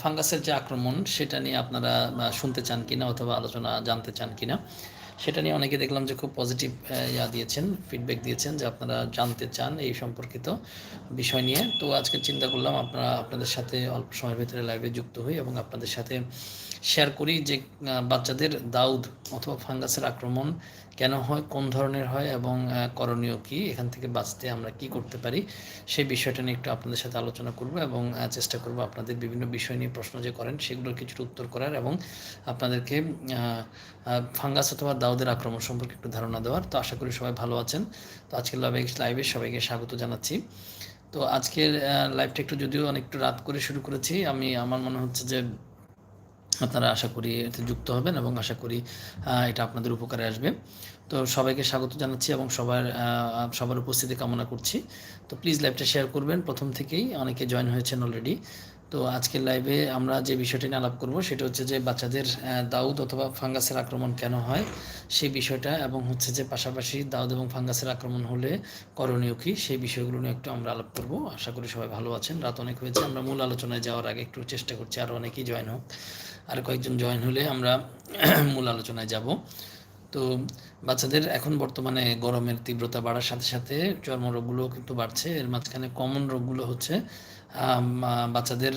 ফাঙ্গাসের যে আক্রমণ, সেটা নিয়ে আপনারা শুনতে চান কিনা অথবা আলোচনা জানতে চান কিনা, সেটা নিয়ে অনেকে দেখলাম যে খুব পজিটিভ ইয়া দিয়েছেন ফিডব্যাক দিয়েছেন যে আপনারা জানতে চান এই সম্পর্কিত বিষয় নিয়ে। তো আজকে চিন্তা করলাম আপনারা আপনাদের সাথে অল্প সময়ের ভিতরে লাইভে যুক্ত হই এবং আপনাদের সাথে শেয়ার করি যে বাচ্চাদের দাউদ অথবা ফাঙ্গাসের আক্রমণ কেন হয়, কোন ধরনের হয় এবং করণীয় কি, এখান থেকে বাঁচতে আমরা কি করতে পারি, সেই বিষয়টা নিয়ে একটু আপনাদের সাথে আলোচনা করব এবং চেষ্টা করব আপনাদের বিভিন্ন বিষয় নিয়ে প্রশ্ন যে করেন, সেগুলোর কিছুটা উত্তর করার এবং আপনাদেরকে ফাঙ্গাস অথবা দাউদের আক্রমণ সম্পর্কে একটু ধারণা দেওয়ার। তো আশা করি সবাই ভালো আছেন। তো আজকের লাইভে লাইভে সবাইকে স্বাগত জানাচ্ছি। তো আজকের লাইভটা একটু যদিও অনেকটু রাত করে শুরু করেছি, আমি, আমার মনে হচ্ছে যে আপনারা আশা করি এতে যুক্ত হবেন এবং আশা করি এটা আপনাদের উপকারে আসবে। তো সবাইকে স্বাগত জানাচ্ছি এবং সবার সবার উপস্থিতি কামনা করছি। তো প্লিজ লাইভটা শেয়ার করবেন। প্রথম থেকেই অনেকে জয়েন হয়েছেন অলরেডি তো আজকের লাইভে আমরা যে বিষয়টি নিয়ে আলাপ করব, সেটা হচ্ছে যে বাচ্চাদের দাউদ অথবা ফাঙ্গাসের আক্রমণ কেন হয় সেই বিষয়টা এবং হচ্ছে যে পাশাপাশি দাউদ এবং ফাঙ্গাসের আক্রমণ হলে করণীয় কী, সেই বিষয়গুলো নিয়ে একটু আমরা আলাপ করব। আশা করি সবাই ভালো আছেন। রাত অনেক হয়েছে, আমরা মূল আলোচনায় যাওয়ার আগে একটু চেষ্টা করছি আরও অনেকেই জয়েন হোক। আর কয়েকজন জয়েন হলে আমরা মূল আলোচনায় যাব। তো বাচ্চাদের এখন বর্তমানে গরমের তীব্রতা বাড়ার সাথে সাথে চর্মরোগগুলো কিন্তু বাড়ছে। এর মাঝখানে কমন রোগগুলো হচ্ছে বাচ্চাদের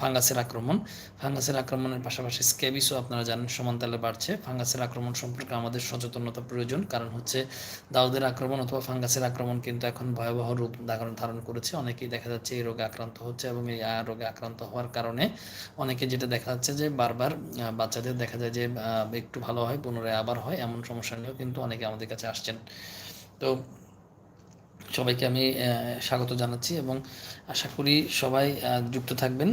ফাঙ্গাসের আক্রমণ। ফাঙ্গাসের আক্রমণের পাশাপাশি স্ক্যাবিসও আপনারা জানেন সমানতালে বাড়ছে। ফাঙ্গাসের আক্রমণ সম্পর্কে আমাদের সচেতনতা প্রয়োজন। কারণ হচ্ছে দাউদের আক্রমণ অথবা ফাঙ্গাসের আক্রমণ কিন্তু এখন ভয়াবহ রূপ ধারণ করেছে। অনেকেই দেখা যাচ্ছে এই রোগে আক্রান্ত হচ্ছে এবং এই রোগে আক্রান্ত হওয়ার কারণে অনেকে যেটা দেখা যাচ্ছে যে বারবার বাচ্চাদের দেখা যায় যে একটু ভালো হয়, পুনরায় আবার হয়। এমন সমস্যা নিয়েও কিন্তু অনেকে আমাদের কাছে আসছেন। তো সবাইকে আমি স্বাগত জানাচ্ছি এবং আশা করি সবাই যুক্ত থাকবেন।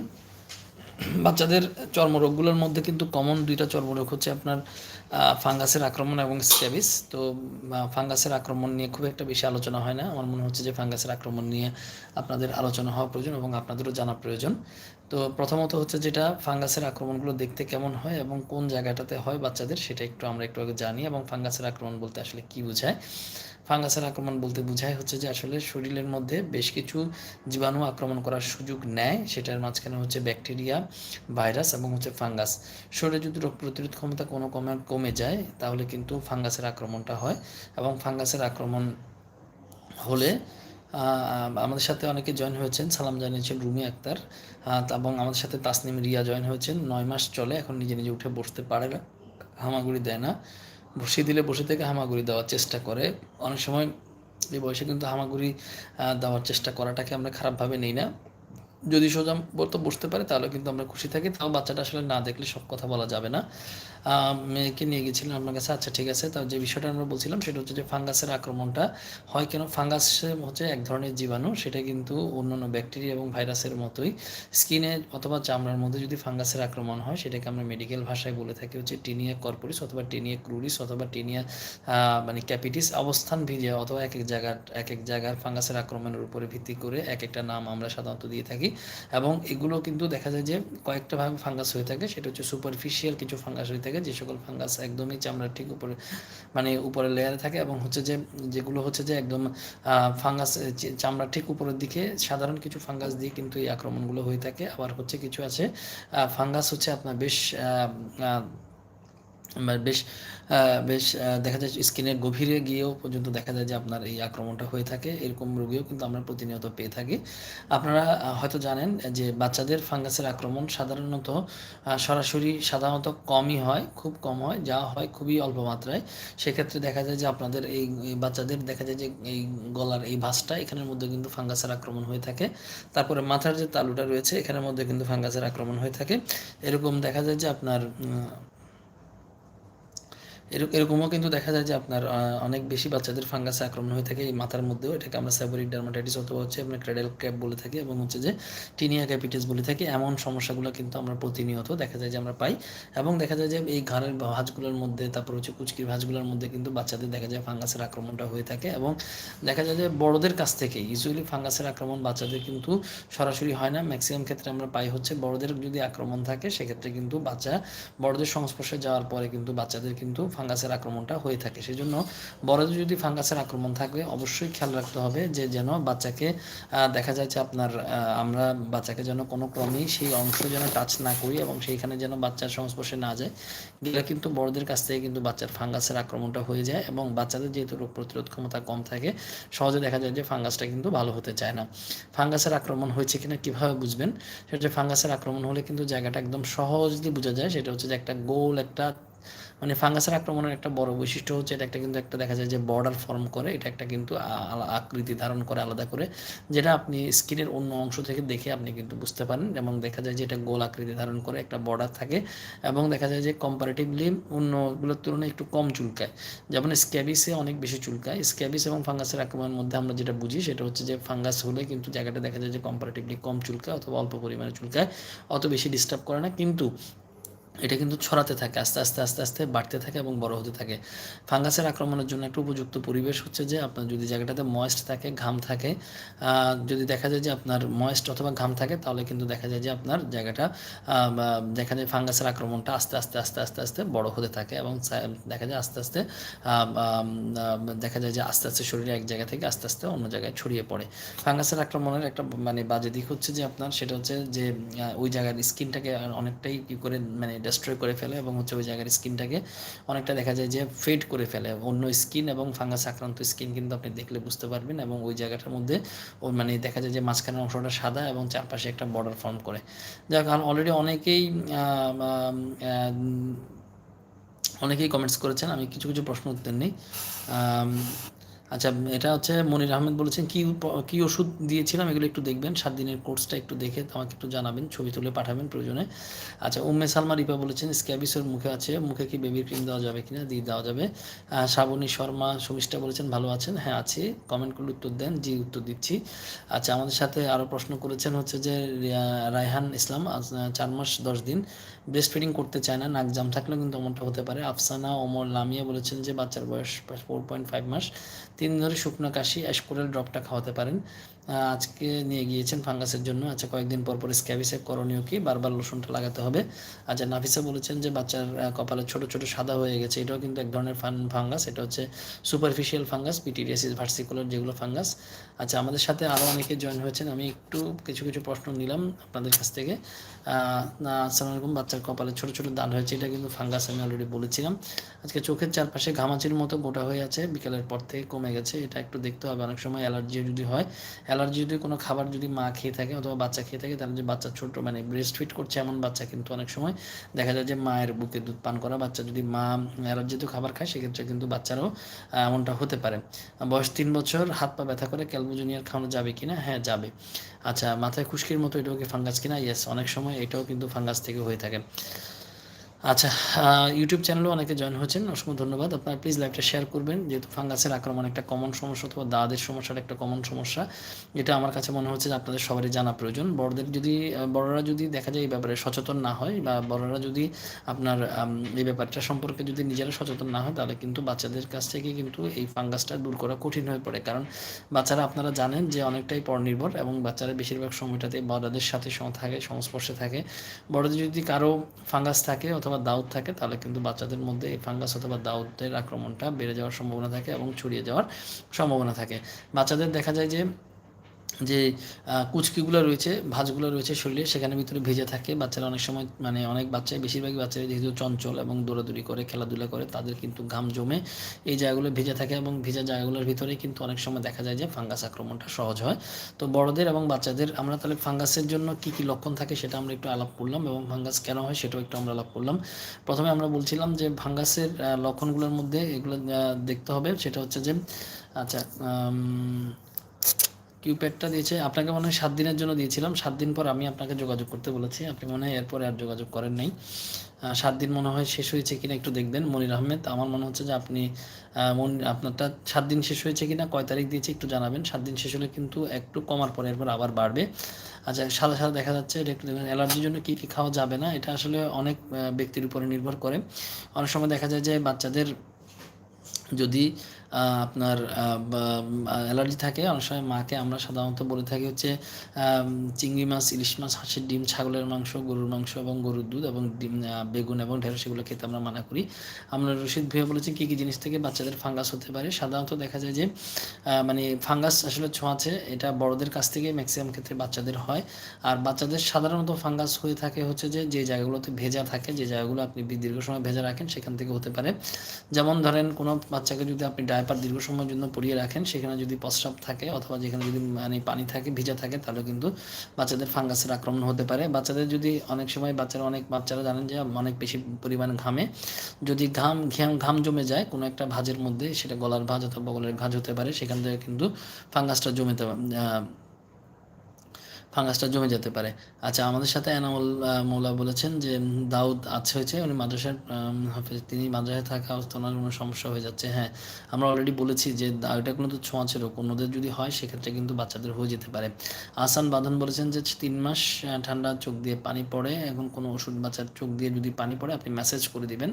বাচ্চাদের চর্মরোগগুলোর মধ্যে কিন্তু কমন দুইটা চর্মরোগ হচ্ছে আপনার ফাঙ্গাসের আক্রমণ এবং স্ক্যাবিস। তো ফাঙ্গাসের আক্রমণ নিয়ে খুব একটা বেশি আলোচনা হয় না। আমার মনে হচ্ছে যে ফাঙ্গাসের আক্রমণ নিয়ে আপনাদের আলোচনা হওয়া প্রয়োজন এবং আপনাদেরও জানা প্রয়োজন। তো প্রথমত হচ্ছে যেটা, ফাঙ্গাসের আক্রমণগুলো দেখতে কেমন হয় এবং কোন জায়গাটাতে হয় বাচ্চাদের সেটা একটু আমরা একটু আগে জানি এবং ফাঙ্গাসের আক্রমণ বলতে আসলে কি বোঝায়। ফাঙ্গাসের আক্রমণ বলতে বোঝায় হচ্ছে যে আসলে শরীরের মধ্যে বেশ কিছু জীবাণু আক্রমণ করার সুযোগ নেয়, সেটার মাঝখানে হচ্ছে ব্যাকটেরিয়া, ভাইরাস এবং হচ্ছে ফাঙ্গাস। শরীরে যদি রোগ প্রতিরোধ ক্ষমতা কোনো কমে কমে যায়, তাহলে কিন্তু ফাঙ্গাসের আক্রমণটা হয় এবং ফাঙ্গাসের আক্রমণ হলে আমাদের সাথে অনেকে জয়েন হয়েছেন, সালাম জানিয়েছেন রুমি আক্তার এবং আমাদের সাথে তাসনিম রিয়া জয়েন হয়েছেন, নয় মাস চলে, এখন নিজে নিজে উঠে বসতে পারে না, হামাগুড়ি দেয় না। বসিয়ে দিলে বসে থেকে হামাগুড়ি দেওয়ার চেষ্টা করে। অনেক সময় এই বয়সে কিন্তু হামাগুড়ি দেওয়ার চেষ্টা করাটাকে আমরা খারাপভাবে নিই না। যদি সোজা বলতে বসতে পারে, তাহলে কিন্তু আমরা খুশি থাকি। তাও বাচ্চাটা আসলে না দেখলে সব কথা বলা যাবে না। মেয়েকে নিয়ে গেছিলাম আপনার কাছে। আচ্ছা ঠিক আছে। তাও যে বিষয়টা আমরা বলছিলাম, সেটা হচ্ছে যে ফাঙ্গাসের আক্রমণটা হয় কেন? ফাঙ্গাস হচ্ছে এক ধরনের জীবাণু, সেটা কিন্তু অন্যান্য ব্যাকটেরিয়া এবং ভাইরাসের মতোই। স্কিনে অথবা চামড়ার মধ্যে যদি ফাঙ্গাসের আক্রমণ হয়, সেটাকে আমরা মেডিকেল ভাষায় বলে থাকি হচ্ছে টিনিয়া কর্পোরিস অথবা টিনিয়া ক্রুরিস অথবা টিনিয়া মানে ক্যাপিটিস, অবস্থান ভিজে অথবা এক এক জায়গার, এক এক জায়গার ফাঙ্গাসের আক্রমণের উপরে ভিত্তি করে এক একটা নাম আমরা সাধারণত দিয়ে থাকি। এবং এগুলো কিন্তু দেখা যায় যে কয়েকটা ভাবে ফাঙ্গাস হয়ে থাকে, সেটা হচ্ছে সুপারফিশিয়াল কিছু ফাঙ্গাস হয়ে থাকে থাকে যে সকল ফাঙ্গাস একদমই চামড়ার ঠিক উপরে মানে উপরে লেয়ারে থাকে। এবং হচ্ছে যে যেগুলো হচ্ছে যে একদম ফাঙ্গাস চামড়ার ঠিক উপরের দিকে সাধারণ কিছু ফাঙ্গাস দিয়ে কিন্তু এই আক্রমণগুলো হয়ে থাকে। আবার হচ্ছে কিছু আছে ফাঙ্গাস হচ্ছে আপনার বেশ বেশ বেশ দেখা যায় স্কিনের গভীরে গিয়েও পর্যন্ত দেখা যায় যে আপনার এই আক্রমণটা হয়ে থাকে। এরকম রোগীও কিন্তু আমরা প্রতিনিয়ত পেয়ে থাকি। আপনারা হয়তো জানেন যে বাচ্চাদের ফাঙ্গাসের আক্রমণ সাধারণত সরাসরি সাধারণত কমই হয়, খুব কম হয়, যা হয় খুবই অল্প মাত্রায়। সেক্ষেত্রে দেখা যায় যে আপনাদের এই বাচ্চাদের দেখা যায় যে এই গলার এই ভাসটা এখানের মধ্যে কিন্তু ফাঙ্গাসের আক্রমণ হয়ে থাকে। তারপরে মাথার যে তালুটা রয়েছে, এখানের মধ্যে কিন্তু ফাঙ্গাসের আক্রমণ হয়ে থাকে। এরকম দেখা যায় যে আপনার এরকমও কিন্তু দেখা যায় যে আপনার অনেক বেশি বাচ্চাদের ফাঙ্গাসে আক্রমণ হয়ে থাকে এই মাথার মধ্যেও। এটাকে আমরা স্যাবোরিক ডার্মাটাইটিস অথবা হচ্ছে আপনার ক্রেডেল ক্যাপ বলে থাকি এবং হচ্ছে যে টিনিয়া ক্যাপিটিস বলে থাকি। এমন সমস্যাগুলো কিন্তু আমরা প্রতিনিয়ত দেখা যায় যে আমরা পাই। এবং দেখা যায় যে এই ঘাড়ের ভাঁজগুলোর মধ্যে, তারপর হচ্ছে কুচকির ভাঁজগুলোর মধ্যে কিন্তু বাচ্চাদের দেখা যায় ফাঙ্গাসের আক্রমণটা হয়ে থাকে এবং দেখা যায় যে বড়দের কাছ থেকে ইউজুয়ালি ফাঙ্গাসের আক্রমণ বাচ্চাদের কিন্তু সরাসরি হয় না। ম্যাক্সিমাম ক্ষেত্রে আমরা পাই হচ্ছে বড়দের যদি আক্রমণ থাকে, সেক্ষেত্রে কিন্তু বাচ্চা বড়দের সংস্পর্শে যাওয়ার পরে কিন্তু বাচ্চাদের কিন্তু ফাঙ্গাসের আক্রমণটা হয়ে থাকে। সেই জন্য বড়দের যদি ফাঙ্গাসের আক্রমণ থাকে, অবশ্যই খেয়াল রাখতে হবে যে, যেন বাচ্চাকে দেখা যায় যে আপনার আমরা বাচ্চাকে যেন কোনো ক্রমেই সেই অংশ যেন টাচ না করি এবং সেইখানে যেন বাচ্চার সংস্পর্শে না যায়। গেলে কিন্তু বড়দের কাছ থেকে কিন্তু বাচ্চার ফাঙ্গাসের আক্রমণটা হয়ে যায় এবং বাচ্চাদের যেহেতু রোগ প্রতিরোধ ক্ষমতা কম থাকে, সহজে দেখা যায় যে ফাঙ্গাসটা কিন্তু ভালো হতে চায় না। ফাঙ্গাসের আক্রমণ হয়েছে কিনা কীভাবে বুঝবেন? সেটা হচ্ছে ফাঙ্গাসের আক্রমণ হলে কিন্তু জায়গাটা একদম সহজলি বোঝা যায়। সেটা হচ্ছে যে একটা গোল, একটা মানে ফাঙ্গাসের আক্রমণের একটা বড় বৈশিষ্ট্য হচ্ছে এটা একটা কিন্তু একটা দেখা যায় যে বর্ডার ফর্ম করে, এটা একটা কিন্তু আকৃতি ধারণ করে আলাদা করে, যেটা আপনি স্কিনের অন্য অংশ থেকে দেখে আপনি কিন্তু বুঝতে পারেন। এবং দেখা যায় যে এটা গোল আকৃতি ধারণ করে একটা বর্ডার থাকে এবং দেখা যায় যে কম্পারেটিভলি অন্যগুলোর তুলনায় একটু কম চুলকায়। যেমন স্ক্যাবিসে অনেক বেশি চুলকায়। স্ক্যাবিস এবং ফাঙ্গাসের আক্রমণের মধ্যে আমরা যেটা বুঝি সেটা হচ্ছে যে ফাঙ্গাস হলে কিন্তু জায়গাটা দেখা যায় যে কম্পারেটিভলি কম চুলকায় অথবা অল্প পরিমাণে চুলকায়, অত বেশি ডিস্টার্ব করে না। কিন্তু এটা কিন্তু ছড়াতে থাকে, আস্তে আস্তে আস্তে আস্তে বাড়তে থাকে এবং বড় হতে থাকে। ফাঙ্গাসের আক্রমণের জন্য একটা উপযুক্ত পরিবেশ হচ্ছে যে আপনার যদি জায়গাটাতে ময়েস্ট থাকে, ঘাম থাকে যদি দেখা যায় যে আপনার ময়েস্ট অথবা ঘাম থাকে, তাহলে কিন্তু দেখা যায় যে আপনার জায়গাটা দেখা যায় ফাঙ্গাসের আক্রমণটা আস্তে আস্তে আস্তে আস্তে আস্তে বড় হতে থাকে এবং দেখা যায় আস্তে আস্তে দেখা যায় যে আস্তে আস্তে শরীরে এক জায়গা থেকে আস্তে আস্তে অন্য জায়গায় ছড়িয়ে পড়ে। ফাঙ্গাসের আক্রমণের একটা মানে বাজে দিক হচ্ছে যে আপনার সেটা হচ্ছে যে ওই জায়গার স্কিনটাকে অনেকটাই কি করে মানে ডিস্ট্রয় করে ফেলে এবং হচ্ছে ওই জায়গার স্কিনটাকে অনেকটা দেখা যায় যে ফেড করে ফেলে। অন্য স্কিন এবং ফাঙ্গাস আক্রান্ত স্কিন কিন্তু আপনি দেখলে বুঝতে পারবেন এবং ওই জায়গাটার মধ্যে ও মানে দেখা যায় যে মাঝখানের অংশটা সাদা এবং চারপাশে একটা বর্ডার ফর্ম করে। যার কারণ অলরেডি অনেকেই অনেকেই কমেন্টস করেছেন, আমি কিছু কিছু প্রশ্ন উত্তর নেই। আচ্ছা এটা হচ্ছে মনির আহমেদ বলেছেন, কি কি ওষুধ দিয়েছিলাম? এগুলো একটু দেখবেন, সাত দিনের কোর্সটা একটু দেখে আমাকে একটু জানাবেন, ছবি তুলে পাঠাবেন প্রয়োজনে। আচ্ছা উম্মে সালমা রিপা বলেছেন, স্ক্যাবিসের মুখে আছে, মুখে কি বেবির ক্রিম দেওয়া যাবে কিনা? দিয়ে দেওয়া যাবে। শ্রাবণী শর্মা, সুমিষ্টা বলেছেন, ভালো আছেন? হ্যাঁ আছি। কমেন্টগুলো উত্তর দেন, জি, উত্তর দিচ্ছি। আচ্ছা আমাদের সাথে আরও প্রশ্ন করেছেন হচ্ছে যে রায়হান ইসলাম চার মাস, দশ দিন। ব্রেস্ট ফিডিং করতে চায় না, নাক জাম থাকলেও কিন্তু এমনটা হতে পারে। আফসানা ওমর লামিয়া বলেছেন যে, বাচ্চার বয়স ফোর পয়েন্ট ফাইভ মাস। তিন ধরে শুকনো কাশি, অ্যাশকোরেল ড্রপটা খাওয়াতে পারেন। আজকে নিয়ে গিয়েছেন ফাঙ্গাসের জন্য। আচ্ছা কয়েকদিন পর পর স্ক্যাবিসের করণীয় কি? বারবার লোশনটা লাগাতে হবে। আচ্ছা নাফিসা বলেছেন যে, বাচ্চার কপালে ছোট ছোট সাদা হয়ে গেছে। এটাও কিন্তু এক ধরনের ফান, ফাঙ্গাস। এটা হচ্ছে সুপারফিশিয়াল ফাঙ্গাস, পিটিরিয়াসিস, ভার্সিকুলার যেগুলো ফাঙ্গাস। আচ্ছা আমাদের সাথে আরও অনেকে জয়েন হয়েছেন। আমি একটু কিছু কিছু প্রশ্ন নিলাম আপনাদের কাছ থেকে। আসসালামু আলাইকুম। বাচ্চার কপালে ছোট ছোট দান হয়েছে, এটা কিন্তু ফাঙ্গাস আমি অলরেডি বলেছিলাম। আজকে চোখের চারপাশে ঘামাচির মতো গোটা হয়ে আছে, বিকেলের পর থেকে কমে গেছে। এটা একটু দেখতে হবে। অনেক সময় অ্যালার্জি যদি হয়, অ্যালার্জি যদি কোনো খাবার যদি মা খেয়ে থাকে অথবা বাচ্চা খেয়ে থাকে, তাহলে যে বাচ্চা ছোট মানে ব্রেস্ট ফিট করছে এমন বাচ্চা কিন্তু অনেক সময় দেখা যায় যে মায়ের বুকে দুধ পান করা। বাচ্চা যদি মা অ্যালার্জিত খাবার খায়, সেক্ষেত্রে কিন্তু বাচ্চারও এমনটা হতে পারে। বয়স তিন বছর, হাত পা ব্যথা করে ক্যালবোজুনিয়ার খাওয়ানো যাবে কি না হ্যাঁ যাবে। আচ্ছা মাথায় খুশকির মতো এটাও কি ফাঙ্গাস কিনা? ইয়েস অনেক সময় এটাও কিন্তু ফাঙ্গাস থেকে হয়ে থাকে। আচ্ছা ইউটিউব চ্যানেলেও অনেকে জয়েন হয়েছেন। অসংখ্য ধন্যবাদ। আপনারা প্লিজ লাইভটা শেয়ার করবেন। যেহেতু ফাঙ্গাসের আক্রমণ একটা কমন সমস্যা অথবা দাঁতের সমস্যাটা একটা কমন সমস্যা, এটা আমার কাছে মনে হচ্ছে যে আপনাদের সবারই জানা প্রয়োজন। বড়দের যদি বড়রা যদি দেখা যায় এই ব্যাপারে সচেতন না হয় বা বড়রা যদি আপনার এই ব্যাপারটা সম্পর্কে যদি নিজেরা সচেতন না হয়, তাহলে কিন্তু বাচ্চাদের কাছ থেকে কিন্তু এই ফাঙ্গাসটা দূর করা কঠিন হয়ে পড়ে। কারণ বাচ্চারা আপনারা জানেন যে অনেকটাই পরনির্ভর এবং বাচ্চারা বেশিরভাগ সময়টাতে বড়দের সাথে থাকে, সংস্পর্শে থাকে। বড়দের যদি কারও ফাঙ্গাস থাকে অথবা দাউদ থাকে, তাহলে কিন্তু বাচ্চাদের মধ্যে এই ফাঙ্গাস অথবা দাউদের আক্রমণটা বেড়ে যাওয়ার সম্ভাবনা থাকে এবং ছড়িয়ে যাওয়ার সম্ভাবনা থাকে। বাচ্চাদের দেখা যায় যে যে কুচকিগুলো রয়েছে, ভাঁজগুলো রয়েছে শরীরে, সেখানে ভিতরে ভেজে থাকে। বাচ্চারা অনেক সময় মানে অনেক বাচ্চাই বেশিরভাগই বাচ্চারা যেহেতু চঞ্চল এবং দৌড়াদৌড়ি করে, খেলাধুলা করে, তাদের কিন্তু ঘাম জমে এই জায়গাগুলো ভেজে থাকে এবং ভেজা জায়গাগুলোর ভিতরে কিন্তু অনেক সময় দেখা যায় যে ফাঙ্গাস আক্রমণটা সহজ হয়। তো বড়দের এবং বাচ্চাদের, আমরা তাহলে ফাঙ্গাসের জন্য কি কি লক্ষণ থাকে সেটা আমরা একটু আলাপ করলাম এবং ফাঙ্গাস কেন হয় সেটাও একটু আমরা আলাপ করলাম। প্রথমে আমরা বলছিলাম যে, ফাঙ্গাসের লক্ষণগুলোর মধ্যে এগুলো দেখতে হবে। সেটা হচ্ছে যে আচ্ছা কিউপ্যাডটা দিয়েছে। আপনাকে মনে হয় সাত দিনের জন্য দিয়েছিলাম। সাত দিন পর আমি আপনাকে যোগাযোগ করতে বলেছি। আপনি মনে হয় এরপরে আর যোগাযোগ করেন নাই। সাত দিন মনে হয় শেষ হয়েছে কিনা একটু দেখবেন। মনির আহমেদ, আমার মনে হচ্ছে যে আপনি আপনারটা সাত দিন শেষ হয়েছে কিনা, কয় তারিখ দিয়েছে একটু জানাবেন। সাত দিন শেষ হলে কিন্তু একটু কমার পরে এরপর আবার বাড়বে। আচ্ছা সাদা সাদা দেখা যাচ্ছে, এটা একটু দেখবেন। অ্যালার্জির জন্য কী কী খাওয়া যাবে না, এটা আসলে অনেক ব্যক্তির উপরে নির্ভর করে। অনেক সময় দেখা যায় যে বাচ্চাদের যদি আপনার অ্যালার্জি থাকে, অনেক সময় মাকে আমরা সাধারণত বলে থাকি হচ্ছে চিংড়ি মাছ, ইলিশ মাছ, হাঁসের ডিম, ছাগলের মাংস, গরুর মাংস এবং গরুর দুধ এবং ডিম বেগুন এবং ঢেঁড়স সেগুলো খেতে আমরা মানা করি। আমরা রশিদ ভাইয়া বলেছি কী কী জিনিস থেকে বাচ্চাদের ফাঙ্গাস হতে পারে। সাধারণত দেখা যায় যে মানে ফাঙ্গাস আসলে ছোঁয়াছে এটা বড়দের কাছ থেকে ম্যাক্সিমাম ক্ষেত্রে বাচ্চাদের হয়। আর বাচ্চাদের সাধারণত ফাঙ্গাস হয়ে থাকে হচ্ছে যে যে জায়গাগুলোতে ভেজা থাকে, যে জায়গাগুলো আপনি দীর্ঘ সময় ভেজা রাখেন, সেখান থেকে হতে পারে। যেমন ধরেন কোনো বাচ্চাকে যদি আপনি ডায়পার দীর্ঘ সময়ের জন্য পরিয়ে রাখেন, সেখানে যদি প্রস্রাব থাকে অথবা যেখানে যদি মানে পানি থাকে, ভিজা থাকে, তাহলে কিন্তু বাচ্চাদের ফাঙ্গাসের আক্রমণ হতে পারে। বাচ্চাদের যদি অনেক সময় বাচ্চারা, অনেক বাচ্চারা জানেন যে অনেক বেশি পরিমাণ ঘামে। যদি ঘাম ঘাম ঘাম জমে যায় কোনো একটা ভাজের মধ্যে, সেটা গলার ভাঁজ অথবা বগলের ভাঁজ হতে পারে, সেখান থেকে কিন্তু ফাঙ্গাসটা জমে ফাঙ্গাসটা জমে যেতে পারে। আচ্ছা আমাদের সাথে এনামুল মৌলা বলেছেন যে দাউদ আছে হয়েছে, উনি মাদ্রাসার হাফেজ, তিনি মাদ্রাসায় থাকা ওনার কোনো সমস্যা হয়ে যাচ্ছে। হ্যাঁ আমরা অলরেডি বলেছি যে এটা কোনো তো ছোঁয়াচে রোগ অন্যদের যদি হয়, সেক্ষেত্রে কিন্তু বাচ্চাদের হয়ে যেতে পারে। আসান বাঁধন বলেছেন যে, তিন মাস ঠান্ডা চোখ দিয়ে পানি পড়ে, এখন কোনো ওষুধ বাচ্চার চোখ দিয়ে যদি পানি পড়ে, আপনি মেসেজ করে দিবেন।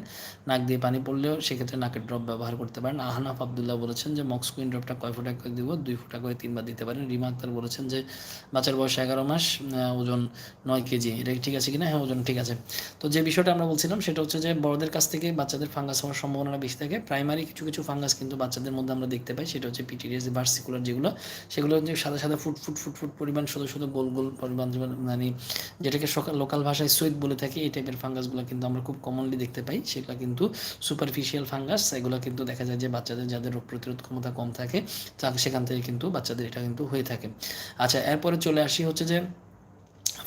নাক দিয়ে পানি পড়লেও সেক্ষেত্রে নাকের ড্রপ ব্যবহার করতে পারেন। আহনাফ আবদুল্লাহ বলেছেন যে মক্সকুইন ড্রপটা কয় ফোঁটা করে দিব? দুই ফোঁটা করে তিনবার দিতে পারেন। রিমা আক্তার বলেছেন যে, বাচ্চার বয়স এগারো মাস ওজন নয় কেজি। এটা ঠিক আছে কিনা? হ্যাঁ ওজন ঠিক আছে। তো যে বিষয়টা আমরা বলছিলাম, সেটা হচ্ছে যে বড়দের কাছ থেকে বাচ্চাদের ফাঙ্গাস হওয়ার সম্ভাবনা বেশি থাকে। প্রাইমারি কিছু কিছু ফাঙ্গাস কিন্তু বাচ্চাদের মধ্যে আমরা দেখতে পাই। সেটা হচ্ছে পিটিরিয়াস, ভার্সিকুলার যেগুলো, সেগুলো হচ্ছে সাদা সাদা, ফুট ফুট ফুট ফুট পরিমাণ শুধু শুধু গোল গোল পরিমাণ মানে যেটাকে সকাল লোকাল ভাষায় সুইট বলে থাকি, এই টাইপের ফাঙ্গাসগুলো কিন্তু আমরা খুব কমনলি দেখতে পাই। সেগুলো কিন্তু সুপারফিশিয়াল ফাঙ্গাস, এগুলো কিন্তু দেখা যায় যে বাচ্চাদের, যাদের রোগ প্রতিরোধ ক্ষমতা কম থাকে সেখান থেকে কিন্তু বাচ্চাদের এটা কিন্তু হয়ে থাকে। আচ্ছা এরপরে চলে আসি হচ্ছে যে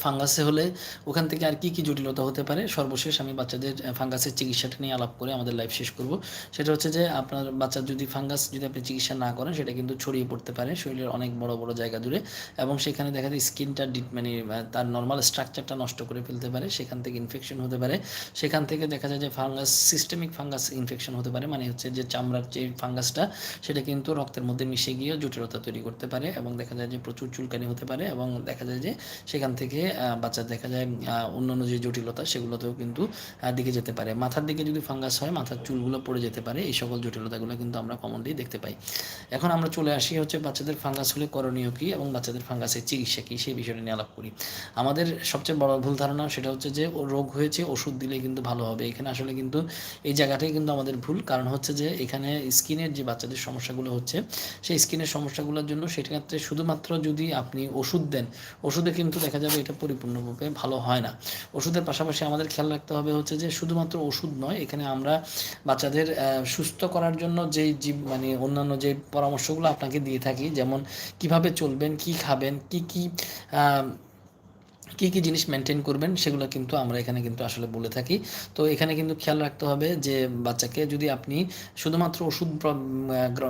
ফাঙ্গাসে হলে ওখান থেকে আর কি কি জটিলতা হতে পারে? সর্বশেষ আমি বাচ্চাদের ফাঙ্গাসের চিকিৎসাটা নিয়ে আলাপ করে আমাদের লাইফ শেষ করব। সেটা হচ্ছে যে, আপনার বাচ্চার যদি ফাঙ্গাস, যদি আপনি চিকিৎসা না করেন, সেটা কিন্তু ছড়িয়ে পড়তে পারে শরীরের অনেক বড় বড় জায়গা জুড়ে এবং সেখানে দেখা যায় স্কিনটা মানে তার নর্মাল স্ট্রাকচারটা নষ্ট করে ফেলতে পারে। সেখান থেকে ইনফেকশন হতে পারে। সেখান থেকে দেখা যায় যে ফাঙ্গাস সিস্টেমিক ফাঙ্গাস ইনফেকশন হতে পারে। মানে হচ্ছে যে চামড়ার যে ফাঙ্গাসটা, সেটা কিন্তু রক্তের মধ্যে মিশে গিয়ে জটিলতা তৈরি করতে পারে এবং দেখা যায় যে প্রচুর চুলকানি হতে পারে এবং দেখা যায় যে সেখান থেকে বাচ্চার দেখা যায় অন্যান্য যে জটিলতা সেগুলোতেও কিন্তু দিকে যেতে পারে। মাথার দিকে যদি ফাঙ্গাস হয়, মাথার চুলগুলো পড়ে যেতে পারে। এই সকল জটিলতাগুলো কিন্তু আমরা কমনলি দেখতে পাই। এখন আমরা চলে আসি হচ্ছে বাচ্চাদের ফাঙ্গাস হলে করণীয় কী এবং বাচ্চাদের ফাঙ্গাসের চিকিৎসা কী সেই বিষয়টা নিয়ে আলাপ করি। আমাদের সবচেয়ে বড় ভুল ধারণা সেটা হচ্ছে যে রোগ হয়েছে, ওষুধ দিলে কিন্তু ভালো হবে। এখানে আসলে কিন্তু এই জায়গাটাই কিন্তু আমাদের ভুল। কারণ হচ্ছে যে, এখানে স্কিনের যে বাচ্চাদের সমস্যাগুলো হচ্ছে, সেই স্কিনের সমস্যাগুলোর জন্য সেক্ষেত্রে শুধুমাত্র যদি আপনি ওষুধ দেন, ওষুধে কিন্তু দেখা যাবে এটা পরিপূর্ণরূপে ভালো হয় না। ওষুধের পাশাপাশি আমাদের খেয়াল রাখতে হবে হচ্ছে যে শুধুমাত্র ওষুধ নয়, এখানে আমরা বাচ্চাদের সুস্থ করার জন্য যেই জীব মানে অন্যান্য যে পরামর্শগুলো আপনাকে দিয়ে থাকি, যেমন কীভাবে চলবেন, কি খাবেন, কি কি কী কী জিনিস মেনটেন করবেন সেগুলো কিন্তু আমরা এখানে কিন্তু আসলে বলে থাকি। তো এখানে কিন্তু খেয়াল রাখতে হবে যে বাচ্চাকে যদি আপনি শুধুমাত্র ওষুধ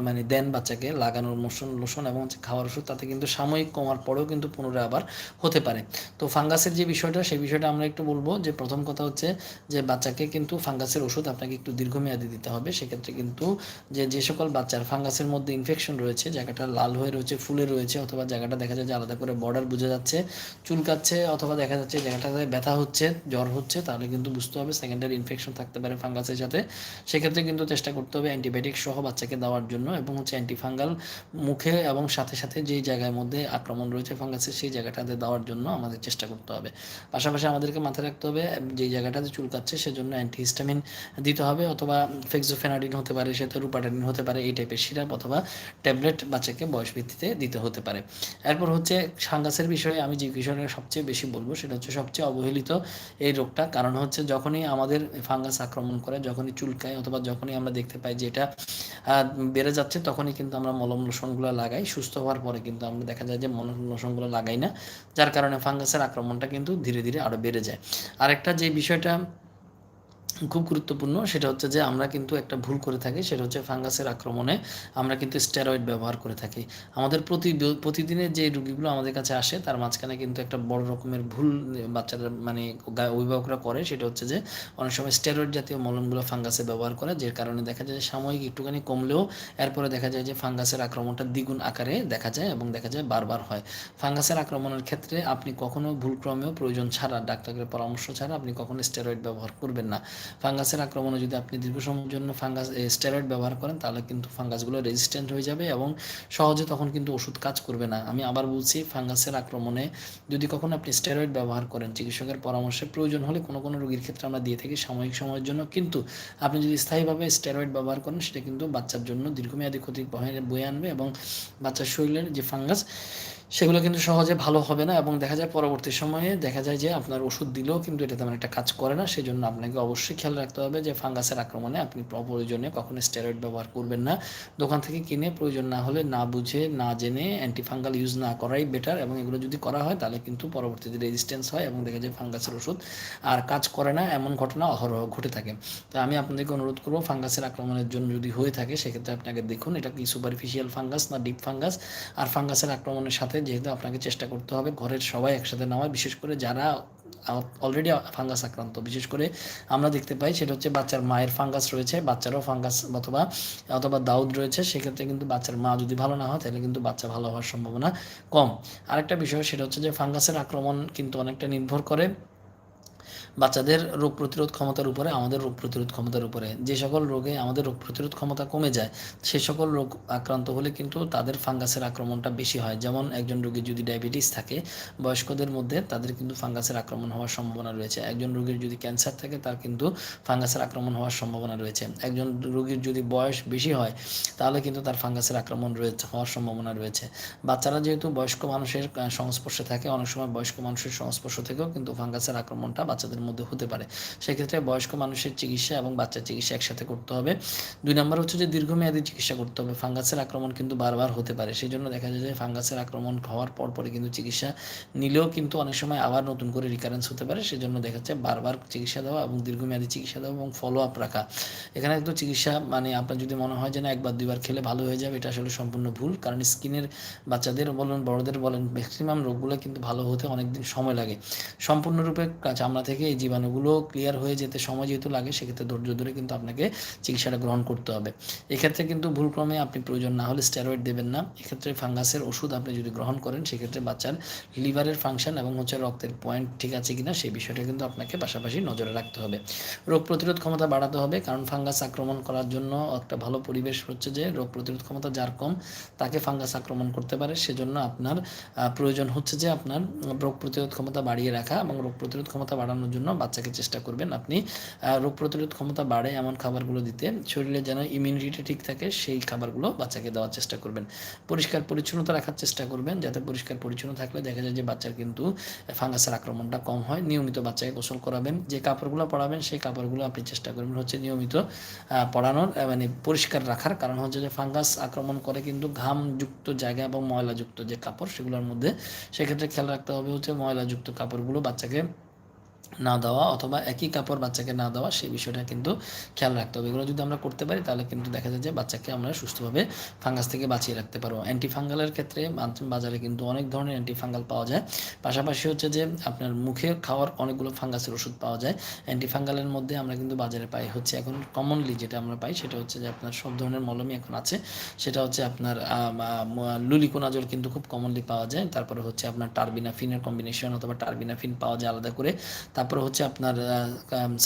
মানে দেন বাচ্চাকে লাগানোর মোশন লোশন এবং হচ্ছে খাওয়ার ওষুধ, তাতে কিন্তু সাময়িক কমার পরেও কিন্তু পুনরায় আবার হতে পারে। তো ফাঙ্গাসের যে বিষয়টা, সেই বিষয়টা আমরা একটু বলব যে প্রথম কথা হচ্ছে যে বাচ্চাকে কিন্তু ফাঙ্গাসের ওষুধ আপনাকে একটু দীর্ঘমেয়াদী দিতে হবে। সেক্ষেত্রে কিন্তু যে যে সকল বাচ্চার ফাঙ্গাসের মধ্যে ইনফেকশন রয়েছে, জায়গাটা লাল হয়ে রয়েছে, ফুলে রয়েছে অথবা জায়গাটা দেখা যায় যে আলাদা করে বর্ডার বোঝা যাচ্ছে, চুলকাচ্ছে অথবা দেখা যাচ্ছে জায়গাটাতে ব্যথা হচ্ছে, জ্বর হচ্ছে, তাহলে কিন্তু বুঝতে হবে সেকেন্ডারি ইনফেকশন থাকতে পারে ফাঙ্গাসের সাথে। সেক্ষেত্রে কিন্তু চেষ্টা করতে হবে অ্যান্টিবায়োটিক সহ বাচ্চাকে দেওয়ার জন্য এবং হচ্ছে অ্যান্টিফাঙ্গাল মুখে এবং সাথে সাথে যেই জায়গার মধ্যে আক্রমণ রয়েছে ফাঙ্গাসের সেই জায়গাটাতে দেওয়ার জন্য আমাদের চেষ্টা করতে হবে। পাশাপাশি আমাদেরকে মাথায় রাখতে হবে, যেই জায়গাটাতে চুলকাচ্ছে সেজন্য অ্যান্টিহিস্টামিন দিতে হবে অথবা ফেক্সোফেনাডিন হতে পারে সেটা রুপাটাডিন হতে পারে, এই টাইপের সিরাপ অথবা ট্যাবলেট বাচ্চাকে বয়স ভিত্তিতে দিতে হতে পারে। এরপর হচ্ছে ফাঙ্গাসের বিষয়ে আমি যে বিষয়টা সবচেয়ে বেশি বলব, সেটা হচ্ছে সবচেয়ে অবহেলিত এই রোগটা। কারণ হচ্ছে যখনই আমাদের ফাঙ্গাস আক্রমণ করে, যখনই চুলকায় অথবা যখনই আমরা দেখতে পাই যে এটা বেড়ে যাচ্ছে, তখনই কিন্তু আমরা মলম লোশনগুলো লাগাই, সুস্থ হওয়ার পরে কিন্তু আমরা দেখা যায় যে মলম লোশনগুলো লাগাই না। যার কারণে ফাঙ্গাসের আক্রমণটা কিন্তু ধীরে ধীরে আরও বেড়ে যায়। আরেকটা যে বিষয়টা খুব গুরুত্বপূর্ণ, সেটা হচ্ছে যে আমরা কিন্তু একটা ভুল করে থাকি, সেটা হচ্ছে ফাঙ্গাসের আক্রমণে আমরা কিন্তু স্টেরয়েড ব্যবহার করে থাকি। আমাদের প্রতি প্রতিদিনের যে রুগীগুলো আমাদের কাছে আসে, তার মাঝখানে কিন্তু একটা বড় রকমের ভুল বাচ্চারা মানে অভিভাবকরা করে, সেটা হচ্ছে যে অনেক সময় স্টেরয়েড জাতীয় মলমগুলো ফাঙ্গাসে ব্যবহার করে, যে কারণে দেখা যায় সাময়িক একটুখানি কমলেও এরপরে দেখা যায় যে ফাঙ্গাসের আক্রমণটা দ্বিগুণ আকারে দেখা যায় এবং দেখা যায় বারবার হয়। ফাঙ্গাসের আক্রমণের ক্ষেত্রে আপনি কখনো ভুলক্রমেও প্রয়োজন ছাড়া, ডাক্তারের পরামর্শ ছাড়া আপনি কখনো স্টেরয়েড ব্যবহার করবেন না। ফাঙ্গাসের আক্রমণে যদি আপনি দীর্ঘ সময়ের জন্য ফাঙ্গাস স্টেরয়েড ব্যবহার করেন, তাহলে কিন্তু ফাঙ্গাসগুলো রেজিস্ট্যান্ট হয়ে যাবে এবং সহজে তখন কিন্তু ওষুধ কাজ করবে না। আমি আবার বলছি, ফাঙ্গাসের আক্রমণে যদি কখনো আপনি স্টেরয়েড ব্যবহার করেন, চিকিৎসকের পরামর্শে প্রয়োজন হলে কোনো কোনো রোগীর ক্ষেত্রে আমরা দিয়ে থাকি সাময়িক সময়ের জন্য, কিন্তু আপনি যদি স্থায়ীভাবে স্টেরয়েড ব্যবহার করেন, সেটা কিন্তু বাচ্চার জন্য দীর্ঘমেয়াদী ক্ষতি বয়ে- আনবে এবং বাচ্চার শরীরের যে ফাঙ্গাস সেগুলো কিন্তু সহজে ভালো হবে না এবং দেখা যায় পরবর্তী সময়ে দেখা যায় যে আপনার ওষুধ দিলেও কিন্তু এটা তেমন একটা কাজ করে না। সেই জন্য আপনাকে অবশ্যই খেয়াল রাখতে হবে যে ফাঙ্গাসের আক্রমণে আপনি প্রয়োজনে কখনো স্টেরয়েড ব্যবহার করবেন না। দোকান থেকে কিনে প্রয়োজন না হলে না বুঝে, না জেনে অ্যান্টিফাঙ্গাল ইউজ না করাই বেটার এবং এগুলো যদি করা হয় তাহলে কিন্তু পরবর্তীতে রেজিস্ট্যান্স হয় এবং দেখা যায় ফাঙ্গাসের ওষুধ আর কাজ করে না, এমন ঘটনা অহরহ ঘটে থাকে। তো আমি আপনাদেরকে অনুরোধ করব ফাঙ্গাসের আক্রমণের জন্য যদি হয়ে থাকে সেক্ষেত্রে আপনাকে দেখুন এটা কি সুপারফিশিয়াল ফাঙ্গাস না ডিপ ফাঙ্গাস আর ফাঙ্গাসের আক্রমণের সাথে যেহেতু আপনাকে চেষ্টা করতে হবে, ঘরের সবাই একসাথে নেওয়া বিশেষ করে যারা অলরেডি ফাঙ্গাস আক্রান্ত। বিশেষ করে আমরা দেখতে পাই সেটা হচ্ছে বাচ্চার মায়ের ফাঙ্গাস রয়েছে, বাচ্চারও ফাঙ্গাস অথবা অথবা দাউদ রয়েছে, সেক্ষেত্রে কিন্তু বাচ্চার মা যদি ভালো না হয়, তাহলে কিন্তু বাচ্চা ভালো হওয়ার সম্ভাবনা কম। আরেকটা বিষয় সেটা হচ্ছে যে ফাঙ্গাসের আক্রমণ কিন্তু অনেকটা নির্ভর করে। বাচ্চাদের রোগ প্রতিরোধ ক্ষমতার উপরে, আমাদের রোগ প্রতিরোধ ক্ষমতার উপরে। যে সকল রোগে আমাদের রোগ প্রতিরোধ ক্ষমতা কমে যায়, সে সকল রোগ আক্রান্ত হলে কিন্তু তাদের ফাঙ্গাসের আক্রমণটা বেশি হয়। যেমন একজন রোগীর যদি ডায়াবেটিস থাকে, বয়স্কদের মধ্যে তাদের কিন্তু ফাঙ্গাসের আক্রমণ হওয়ার সম্ভাবনা রয়েছে। একজন রোগীর যদি ক্যান্সার থাকে, তার কিন্তু ফাঙ্গাসের আক্রমণ হওয়ার সম্ভাবনা রয়েছে। একজন রোগীর যদি বয়স বেশি হয়, তাহলে কিন্তু তার ফাঙ্গাসের আক্রমণ রয়েছে, হওয়ার সম্ভাবনা রয়েছে। বাচ্চারা যেহেতু বয়স্ক মানুষের সংস্পর্শে থাকে, অনেক সময় বয়স্ক মানুষের সংস্পর্শ থেকেও কিন্তু ফাঙ্গাসের আক্রমণটা বাচ্চাদের মধ্যে হতে পারে। সেক্ষেত্রে বয়স্ক মানুষের চিকিৎসা এবং বাচ্চার চিকিৎসা একসাথে করতে হবে। দুই নম্বর হচ্ছে যে দীর্ঘমেয়াদী চিকিৎসা করতে হবে। ফাঙ্গাসের আক্রমণ কিন্তু বারবার হতে পারে। সেই জন্য দেখা যায় যে ফাঙ্গাসের আক্রমণ হওয়ার পর পরে কিন্তু চিকিৎসা নিলেও কিন্তু অনেক সময় আবার নতুন করে রিকারেন্স হতে পারে। সেই জন্য দেখা যাচ্ছে বারবার চিকিৎসা দেওয়া এবং দীর্ঘমেয়াদী চিকিৎসা দেওয়া এবং ফলো আপ রাখা। এখানে একটু চিকিৎসা মানে আপনার যদি মনে হয় যে না, একবার, দুইবার খেলে ভালো হয়ে যাবে, এটা আসলে সম্পূর্ণ ভুল। কারণ স্কিনের বাচ্চাদের বলেন, বড়দের বলেন ম্যাক্সিমাম রোগগুলো কিন্তু ভালো হতে অনেক দিন সময় লাগে। সম্পূর্ণরূপে চামড়া থেকে জীবাণুগুলো ক্লিয়ার হয়ে যেতে সময় যেহেতু লাগে, সেক্ষেত্রে ধৈর্য ধরে কিন্তু আপনাকে চিকিৎসাটা গ্রহণ করতে হবে। এক্ষেত্রে কিন্তু ভুলক্রমে আপনি প্রয়োজন না হলে স্টেরয়েড দেবেন না। এক্ষেত্রে ফাঙ্গাসের ওষুধ আপনি যদি গ্রহণ করেন, সেক্ষেত্রে বাচ্চার লিভারের ফাংশন এবং হচ্ছে রক্তের পয়েন্ট ঠিক আছে কিনা, সেই বিষয়টা কিন্তু আপনাকে পাশাপাশি নজরে রাখতে হবে। রোগ প্রতিরোধ ক্ষমতা বাড়াতে হবে, কারণ ফাঙ্গাস আক্রমণ করার জন্য একটা ভালো পরিবেশ হচ্ছে যে, রোগ প্রতিরোধ ক্ষমতা যার কম, তাকে ফাঙ্গাস আক্রমণ করতে পারে। সেজন্য আপনার প্রয়োজন হচ্ছে যে আপনার রোগ প্রতিরোধ ক্ষমতা বাড়িয়ে রাখা এবং রোগ প্রতিরোধ ক্ষমতা বাড়ানোর জন্য বাচ্চাকে চেষ্টা করবেন আপনি রোগ প্রতিরোধ ক্ষমতা বাড়ে এমন খাবারগুলো দিতে শরীরে যেন ইমিউনিটি ঠিক থাকে সেই খাবারগুলো বাচ্চাকে দেওয়ার চেষ্টা করবেন। পরিষ্কার পরিচ্ছন্নতা রাখার চেষ্টা করবেন যাতে পরিষ্কার পরিচ্ছন্ন থাকলে দেখা যায় যে বাচ্চার কিন্তু ফাঙ্গাসের আক্রমণটা কম হয়। নিয়মিত বাচ্চাকে গোসল করাবেন যে কাপড়গুলো পরাবেন সেই কাপড়গুলো আপনি চেষ্টা করবেন হচ্ছে নিয়মিত আহ, পরানোর মানে পরিষ্কার রাখার। কারণ হচ্ছে যে ফাঙ্গাস আক্রমণ করে কিন্তু ঘামযুক্ত জায়গা এবং ময়লাযুক্ত যে কাপড় সেগুলোর মধ্যে সেক্ষেত্রে খেয়াল রাখতে হবে হচ্ছে ময়লাযুক্ত কাপড়গুলো বাচ্চাকে না দেওয়া অথবা একই কাপড় বাচ্চাকে না দেওয়া, সেই বিষয়টা কিন্তু খেয়াল রাখতে হবে। এগুলো যদি আমরা করতে পারি, তাহলে কিন্তু দেখা যায় যে বাচ্চাকে আমরা সুস্থভাবে ফাঙ্গাস থেকে বাঁচিয়ে রাখতে পারব। অ্যান্টিফাঙ্গালের ক্ষেত্রে বাজারে কিন্তু অনেক ধরনের অ্যান্টি অ্যান্টিফাঙ্গাল পাওয়া যায়। পাশাপাশি হচ্ছে যে আপনার মুখে খাওয়ার অনেকগুলো ফাঙ্গাসের ওষুধ পাওয়া যায়। অ্যান্টিফাঙ্গালের মধ্যে আমরা কিন্তু বাজারে পাই হচ্ছে এখন কমনলি যেটা আমরা পাই, সেটা হচ্ছে যে আপনার সব ধরনের মলমই এখন আছে। সেটা হচ্ছে আপনার লুলিকোনাজল কিন্তু খুব কমনলি পাওয়া যায়। তারপরে হচ্ছে আপনার টার্বিনাফিনের কম্বিনেশন অথবা টার্বিনাফিন পাওয়া যায় আলাদা করে। তারপরে হচ্ছে আপনার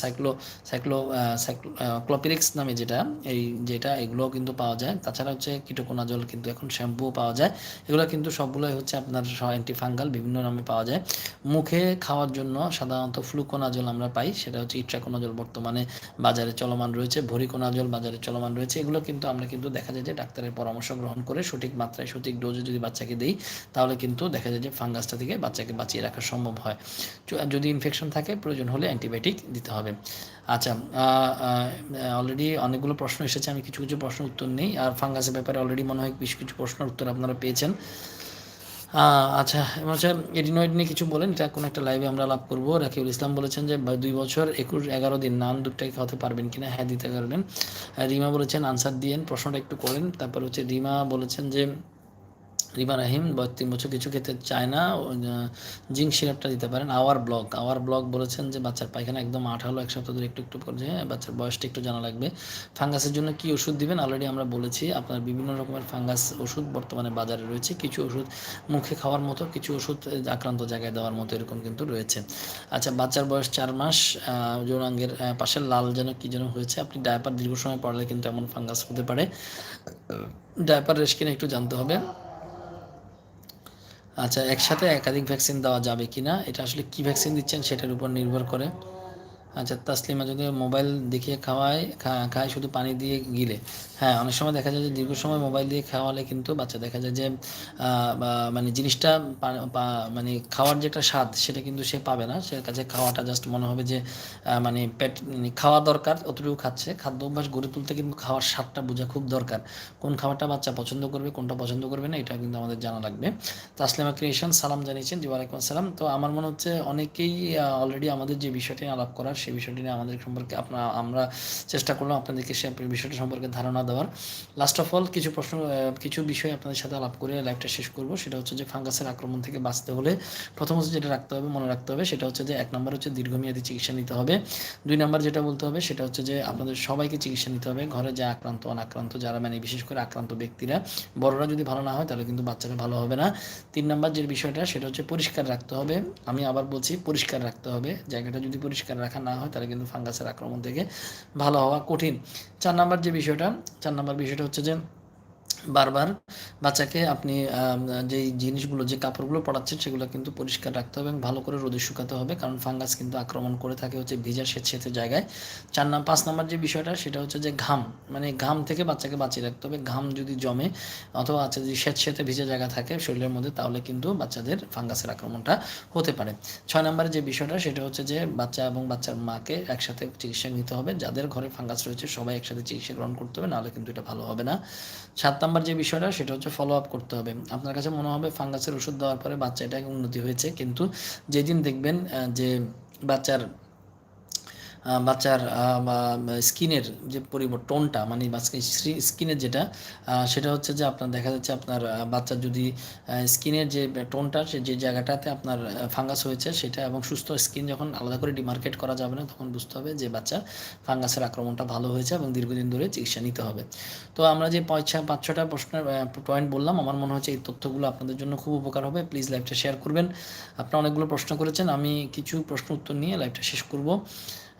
সাইক্লো সাইক্লো ক্লোপিরিক্স নামে যেটা, এই যেটা, এগুলোও কিন্তু পাওয়া যায়। তাছাড়া হচ্ছে কিটোকোনাজল কিন্তু এখন শ্যাম্পুও পাওয়া যায়। এগুলো কিন্তু সবগুলোই হচ্ছে আপনার অ্যান্টিফাঙ্গাল বিভিন্ন নামে পাওয়া যায়। মুখে খাওয়ার জন্য সাধারণত ফ্লুকোনাজল আমরা পাই, সেটা হচ্ছে ইট্রাকোনাজল বর্তমানে বাজারে চলমান রয়েছে, ভরিকোনাজল বাজারে চলমান রয়েছে। এগুলো কিন্তু আমরা কিন্তু দেখা যায় যে ডাক্তারের পরামর্শ গ্রহণ করে সঠিক মাত্রায়, সঠিক ডোজে যদি বাচ্চাকে দিই, তাহলে কিন্তু দেখা যায় যে ফাঙ্গাসটা থেকে বাচ্চাকে বাঁচিয়ে রাখা সম্ভব হয়। যদি ইনফেকশন থাকে প্রয়োজন হলে অ্যান্টিবায়োটিক দিতে হবে। আচ্ছা অলরেডি অনেকগুলো প্রশ্ন এসেছে, আমি কিছু কিছু প্রশ্ন উত্তর নেই, আর ফাঙ্গাসের ব্যাপারে অলরেডি মনে হয় বেশ কিছু প্রশ্নের উত্তর আপনারা পেয়েছেন। আচ্ছা এবার হচ্ছে এডিনয়েড নিয়ে কিছু বলেন, এটা কোনো একটা লাইভে আমরা লাভ করব। রাকিবুল ইসলাম বলেছেন যে দুই বছর একুশ এগারো দিন, নান দুধটাকে খাওয়াতে পারবেন কিনা? হ্যাঁ দিতে পারবেন। রিমা বলেছেন আনসার দিয়েন প্রশ্নটা একটু করেন। তারপর হচ্ছে রিমা বলেছেন যে রিমা রাহিম তিন বছর কিছু খেতে চায় না জিঙ্ক সিরাপটা দিতে পারেন। আওয়ার ব্লক আওয়ার ব্লক বলেছেন যে বাচ্চার পায়খানা একদম আঠালো, এক সপ্তাহ ধরে একটু একটু করছে হ্যাঁ বাচ্চার বয়সটা একটু জানা লাগবে। ফাঙ্গাসের জন্য কি ওষুধ দিবেন? অলরেডি আমরা বলেছি, আপনার বিভিন্ন রকমের ফাঙ্গাস ওষুধ বর্তমানে বাজারে রয়েছে। কিছু ওষুধ মুখে খাওয়ার মতো, কিছু ওষুধ আক্রান্ত জায়গায় দেওয়ার মতো এরকম কিন্তু রয়েছে। আচ্ছা বাচ্চার বয়স চার মাস যৌনাঙ্গের পাশের লাল যেন কী যেন হয়েছে। আপনি ডায়াপার দীর্ঘ সময় পড়লে কিন্তু এমন ফাঙ্গাস হতে পারে। ডায়াপার রেশ কিনে একটু জানতে হবে। আচ্ছা একসাথে একাধিক ভ্যাকসিন দেওয়া যাবে কি না এটা আসলে কি ভ্যাকসিন দিচ্ছেন সেটার উপর নির্ভর করে। আচ্ছা তাসলিমা যদি মোবাইল দেখিয়ে খাওয়ায় খায় শুধু পানি দিয়ে গিলে। হ্যাঁ অনেক সময় দেখা যায় যে দীর্ঘ সময় মোবাইল দিয়ে খাওয়ালে কিন্তু বাচ্চা দেখা যায় যে মানে জিনিসটা মানে খাওয়ার যে একটা স্বাদ সেটা কিন্তু সে পাবে না। সে কাছে খাওয়াটা জাস্ট মনে হবে যে মানে পেট মানে খাওয়া দরকার, অতটুকু খাচ্ছে। খাদ্য অভ্যাস গড়ে তুলতে কিন্তু খাওয়ার স্বাদটা বোঝা খুব দরকার। কোন খাবারটা বাচ্চা পছন্দ করবে, কোনটা পছন্দ করবে না এটা কিন্তু আমাদের জানা লাগবে। তাসলিমা ক্রিয়েশন সালাম জানিয়েছেন, জি, ওয়ালাইকুম আসসালাম। তো আমার মনে হচ্ছে অনেকেই অলরেডি আমাদের যে বিষয়টি আলাপ করার সেই বিষয়টি নিয়ে আমাদের সম্পর্কে আপনার আমরা চেষ্টা করলাম আপনাদেরকে সে বিষয়টি সম্পর্কে ধারণা দেওয়ার। লাস্ট অফ অল কিছু প্রশ্ন কিছু বিষয় আপনাদের সাথে আলাপ করে লাইভটা শেষ করব। সেটা হচ্ছে যে ফাঙ্গাসের আক্রমণ থেকে বাঁচতে হলে প্রথমত যেটা রাখতে হবে, মনে রাখতে হবে, সেটা হচ্ছে যে এক নম্বর হচ্ছে দীর্ঘমেয়াদী চিকিৎসা নিতে হবে। দুই নম্বর যেটা বলতে হবে, সেটা হচ্ছে যে আপনাদের সবাইকে চিকিৎসা নিতে হবে। ঘরে যা আক্রান্ত, অনাক্রান্ত যারা মানে বিশেষ করে আক্রান্ত ব্যক্তিরা, বড়রা যদি ভালো না হয়, তাহলে কিন্তু বাচ্চারা ভালো হবে না। তিন নম্বর যে বিষয়টা, সেটা হচ্ছে পরিষ্কার রাখতে হবে। আমি আবার বলছি পরিষ্কার রাখতে হবে। জায়গাটা যদি পরিষ্কার রাখা না হয় তাহলে কিন্তু ফাঙ্গাসের আক্রমণ থেকে ভালো হওয়া কঠিন। চার নাম্বার যে বিষয়টা, চার নাম্বার বিষয়টা হচ্ছে যে বারবার বাচ্চাকে আপনি যে জিনিসগুলো, যে কাপড়গুলো পড়াচ্ছেন সেগুলো কিন্তু পরিষ্কার রাখতে হবে এবং ভালো করে রোদে শুকাতে হবে। কারণ ফাঙ্গাস কিন্তু আক্রমণ করে থাকে হচ্ছে ভিজা সেচে জায়গায়। চার নাম, পাঁচ নাম্বার যে বিষয়টা, সেটা হচ্ছে যে ঘাম। মানে ঘাম থেকে বাচ্চাকে বাঁচিয়ে রাখতে হবে। ঘাম যদি জমে অথবা আছে যদি সেচে ভিজা জায়গা থাকে শরীরের মধ্যে, তাহলে কিন্তু বাচ্চাদের ফাঙ্গাসের আক্রমণটা হতে পারে। ছয় নম্বরে যে বিষয়টা, সেটা হচ্ছে যে বাচ্চা এবং বাচ্চার মাকে একসাথে চিকিৎসা নিতে হবে। যাদের ঘরে ফাঙ্গাস রয়েছে, সবাই একসাথে চিকিৎসা গ্রহণ করতে হবে। নাহলে কিন্তু এটা ভালো হবে না। সাত নাম্বার যে বিষয়টা, সেটা হচ্ছে ফলো আপ করতে হবে। আপনার কাছে মনে হবে ফাঙ্গাসের ওষুধ দেওয়ার পরে বাচ্চা এটা উন্নতি হয়েছে, কিন্তু যেদিন দেখবেন যে বাচ্চার বাচ্চার স্কিনের যে পরিবর্তনটা মানে স্কিনের যেটা সেটা হচ্ছে যে আপনার দেখা যাচ্ছে আপনার বাচ্চার যদি স্কিনের যে টোনটা, সে যে জায়গাটাতে আপনার ফাঙ্গাস হয়েছে, সেটা এবং সুস্থ স্কিন যখন আলাদা করে ডিমার্কেট করা যাবে না, তখন বুঝতে হবে যে বাচ্চা ফাঙ্গাসের আক্রমণটা ভালো হয়েছে এবং দীর্ঘদিন ধরে চিকিৎসা নিতে হবে। তো আমরা যে পাঁচ পাঁচ ছটা প্রশ্নের পয়েন্ট বললাম, আমার মনে হচ্ছে এই তথ্যগুলো আপনাদের জন্য খুব উপকার হবে। প্লিজ লাইভটা শেয়ার করবেন। আপনারা অনেকগুলো প্রশ্ন করেছেন, আমি কিছু প্রশ্ন উত্তর নিয়ে লাইভটা শেষ করব।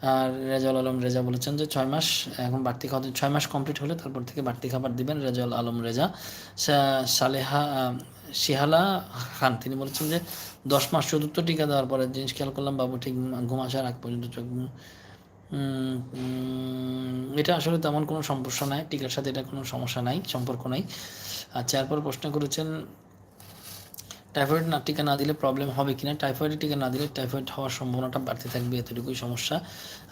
আর রেজাউল আলম রেজা বলেছেন যে ছয় মাস, এখন বাড়তি খাওয়া ছয় মাস কমপ্লিট হলে তারপর থেকে বাড়তি খাবার দিবেন রেজাউল আলম রেজা। সালেহা শিহালা খান, তিনি বলেছেন যে দশ মাস চতুর্থ টিকা দেওয়ার পরে জিনিস খেয়াল করলাম, বাবু ঠিক ঘুম আসার আগ পর্যন্ত চোখ এটা আসলে তেমন কোনো সমস্যা নাই, টিকার সাথে এটা কোনো সমস্যা নাই, সম্পর্ক নাই। আচ্ছা এরপর প্রশ্ন করেছেন টাইফয়েড না টিকা না দিলে প্রবলেম হবে কিনা? টাইফয়েডের টিকা না দিলে টাইফয়েড হওয়ার সম্ভাবনাটা বাড়তে থাকবে, এতটুকুই সমস্যা।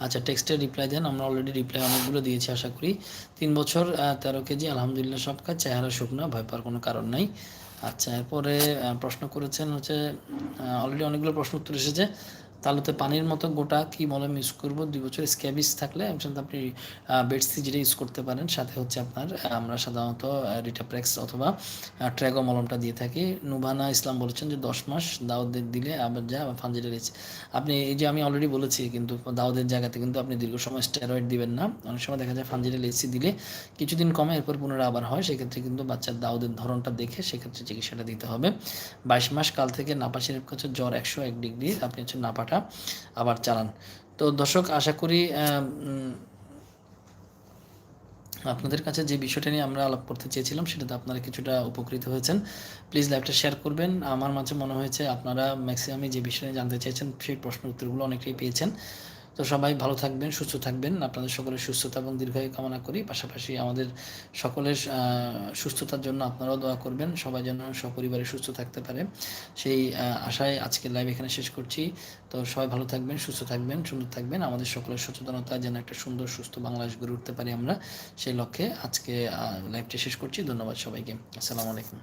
আচ্ছা টেক্সটের রিপ্লাই দেন, আমরা অলরেডি রিপ্লাই অনেকগুলো দিয়েছি, আশা করি। তিন বছর তেরো কেজি, আলহামদুলিল্লাহ সব কাজ চেহারা শুকনো, ভয় পাওয়ার কোনো কারণ নাই। আচ্ছা এরপরে প্রশ্ন করেছেন হচ্ছে অলরেডি অনেকগুলো প্রশ্ন উত্তর এসেছে। তালুতে পানির মতো গোটা কি মলম ইউজ করব? দুই বছর স্ক্যাবিস থাকলে আপনি বেডসি যেটা ইউজ করতে পারেন, সাথে হচ্ছে আপনার আমরা সাধারণত রিটাপ্রেক্স অথবা ট্র্যাগো মলমটা দিয়ে থাকি। নুবানা ইসলাম বলেছেন যে দশ মাস দাউদের দিলে আবার যা ফাঞ্জিটা রেছে আপনি, এই যে আমি অলরেডি বলেছি কিন্তু দাউদের জায়গাতে কিন্তু আপনি দীর্ঘ সময় স্টেরয়েড দিবেন না। অনেক সময় দেখা যায় ফাঞ্জিটা লেসি দিলে কিছুদিন কমে, এরপর পুনরায় আবার হয়। সেক্ষেত্রে কিন্তু বাচ্চার দাউদের ধরনটা দেখে সেক্ষেত্রে চিকিৎসাটা দিতে হবে। বাইশ মাস কাল থেকে নাপা সিরেপ হচ্ছে জ্বর একশো এক ডিগ্রি আপনি হচ্ছে নাপাটা করাটা আবার চালান। তো দর্শক, আশা করি আপনাদের কাছে যে বিষয়টা নিয়ে আমরা আলাপ করতে চেয়েছিলাম সেটাতে আপনারা কিছুটা উপকৃত হয়েছেন। প্লিজ লাইভটা শেয়ার করবেন। আমার মাঝে মনে হয়েছে আপনারা ম্যাক্সিমামই যে বিষয়ে জানতে চেয়েছেন, সেই প্রশ্ন উত্তরগুলো অনেকেই পেয়েছেন। তো সবাই ভালো থাকবেন, সুস্থ থাকবেন। আপনাদের সকলের সুস্থতা এবং দীর্ঘায়ু কামনা করি। পাশাপাশি আমাদের সকলের সুস্থতার জন্য আপনারাও দোয়া করবেন। সবাই যেন সপরিবারে সুস্থ থাকতে পারে। সেই আশায় আজকের লাইভ এখানে শেষ করছি। তো সবাই ভালো থাকবেন, সুস্থ থাকবেন, সুন্দর থাকবেন। আমাদের সকলের সচেতনতা যেন একটা সুন্দর, সুস্থ বাংলাদেশ গড়ে উঠতে পারি আমরা। সেই লক্ষ্যে আজকে লাইভটি শেষ করছি। ধন্যবাদ সবাইকে। আসসালামু আলাইকুম।